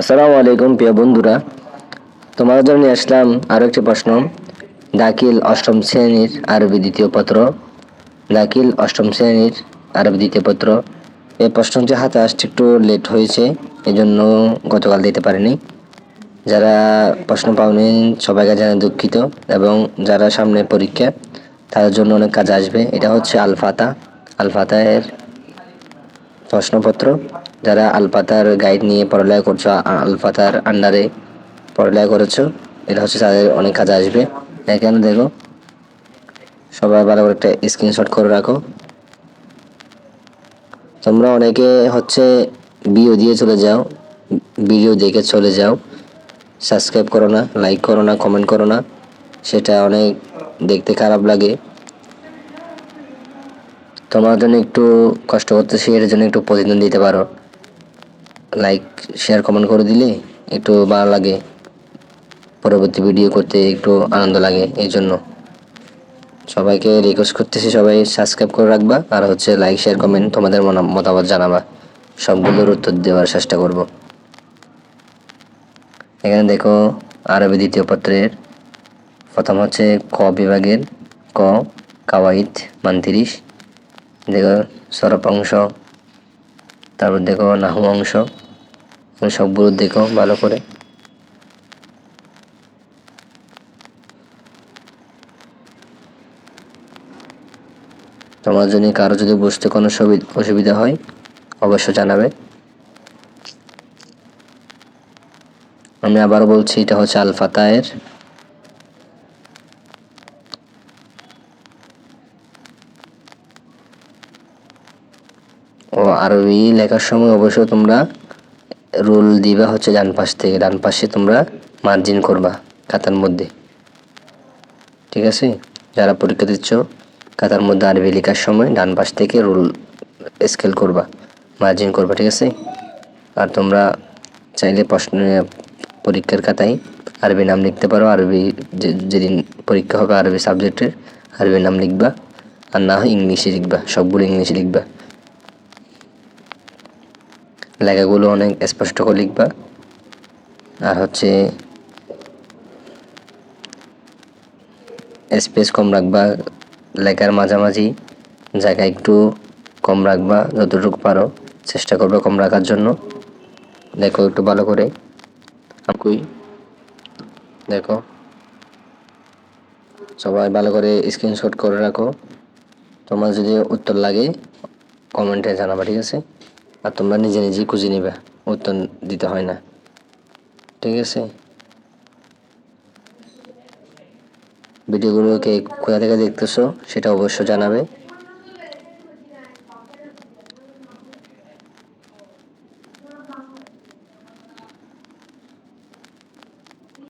আসসালামু আলাইকুম, প্রিয় বন্ধুরা। তোমাদের জন্য আসলাম আরও একটি প্রশ্ন। দাখিল অষ্টম শ্রেণির আরবি দ্বিতীয় পত্র। দাখিল অষ্টম শ্রেণির আরবি দ্বিতীয় পত্র। এই প্রশ্নটি হাতে আসতে একটু লেট হয়েছে এই জন্য গতকাল দিতে পারিনি। যারা প্রশ্ন পাওনি, সবাইকে জানা দুঃখিত, এবং যারা সামনে পরীক্ষা, তাদের জন্য অনেক কাজ আসবে। এটা হচ্ছে আলফাতা আলফাতা এর প্রশ্নপত্র, যারা আলফাতার গাইড নিয়ে পড়ালেখা করছ, আ- আলফাতার আন্ডারে পড়ালেখা করেছ, এটা হচ্ছে তাদের অনেক কাজে আসবে। এখানে দেখো, সবাই ভালো করে একটা স্ক্রিনশট করে রাখো। তোমরা অনেকে হচ্ছে ভিডিও দিয়ে চলে যাও ভিডিও দেখে চলে যাও। সাবস্ক্রাইব করো না লাইক করো না কমেন্ট করো না। সেটা অনেক দেখতে খারাপ লাগে। তোমার জন্য একটু কষ্ট করতেছি, এর জন্য একটু প্রতিদিন দিতে পারো। লাইক শেয়ার কমেন্ট করে দিলে একটু ভালো লাগে। পরবর্তী ভিডিও করতে একটু আনন্দ লাগে এই জন্য। সবাইকে রিকোয়েস্ট করতেছি, সবাই সাবস্ক্রাইব করে রাখবা। আর হচ্ছে লাইক শেয়ার কমেন্ট তোমাদের মতামত জানাবা। সবগুলোর উত্তর দেওয়ার চেষ্টা করব। এখানে দেখো, আরবি দ্বিতীয় পত্রের প্রথম হচ্ছে ক বিভাগের ক, কাওয়াইদ মানতিরিশ দেখো সরব অংশ, তারপর দেখো নাহু অংশ সবগুলো দেখো ভালো করে। তোমার জন্য কারও যদি বুঝতে কোনো সুবি- অসুবিধা হয় অবশ্য জানাবে। আমি আবার বলছি, এটা হচ্ছে আলফাতায়ের ও আরবি লেখার সময় অবশ্য তোমরা রুল দিবা হচ্ছে ডান পাশ থেকে, ডান পাশে তোমরা মার্জিন করবা খাতার মধ্যে। ঠিক আছে? যারা পরীক্ষা দিচ্ছ, খাতার মধ্যে আরবি লেখার সময় ডান পাশ থেকে রুল স্কেল করবা মার্জিন করবা, ঠিক আছে? আর তোমরা চাইলে প্রশ্ন, পরীক্ষার খাতায় আরবি নাম লিখতে পারো আরবি যেদিন পরীক্ষা হবে আরবি সাবজেক্টের আরবি নাম লিখবা, আর না হয় ইংলিশে লিখবা, সবগুলো ইংলিশে লিখবা। লেখাগুলো অনেক স্পষ্ট করে লিখবা। আর হচ্ছে স্পেস কম রাখবা, লেখার মাঝামাঝি জায়গা একটু কম রাখবা, যতটুকু পারো, চেষ্টা করবে কম রাখার জন্য। দেখো একটু ভালো করে। দেখো। সবাই ভালো করে স্ক্রিনশট করে রাখো। তোমার যদি উত্তর লাগে কমেন্টে জানাবা, ঠিক আছে? আর তোমরা নিজে নিজেই খুঁজে নিবে, উত্তর দিতে হয় না। ঠিক আছে? ভিডিওগুলোকে কোথা থেকে দেখতেছো সেটা অবশ্য জানাবে।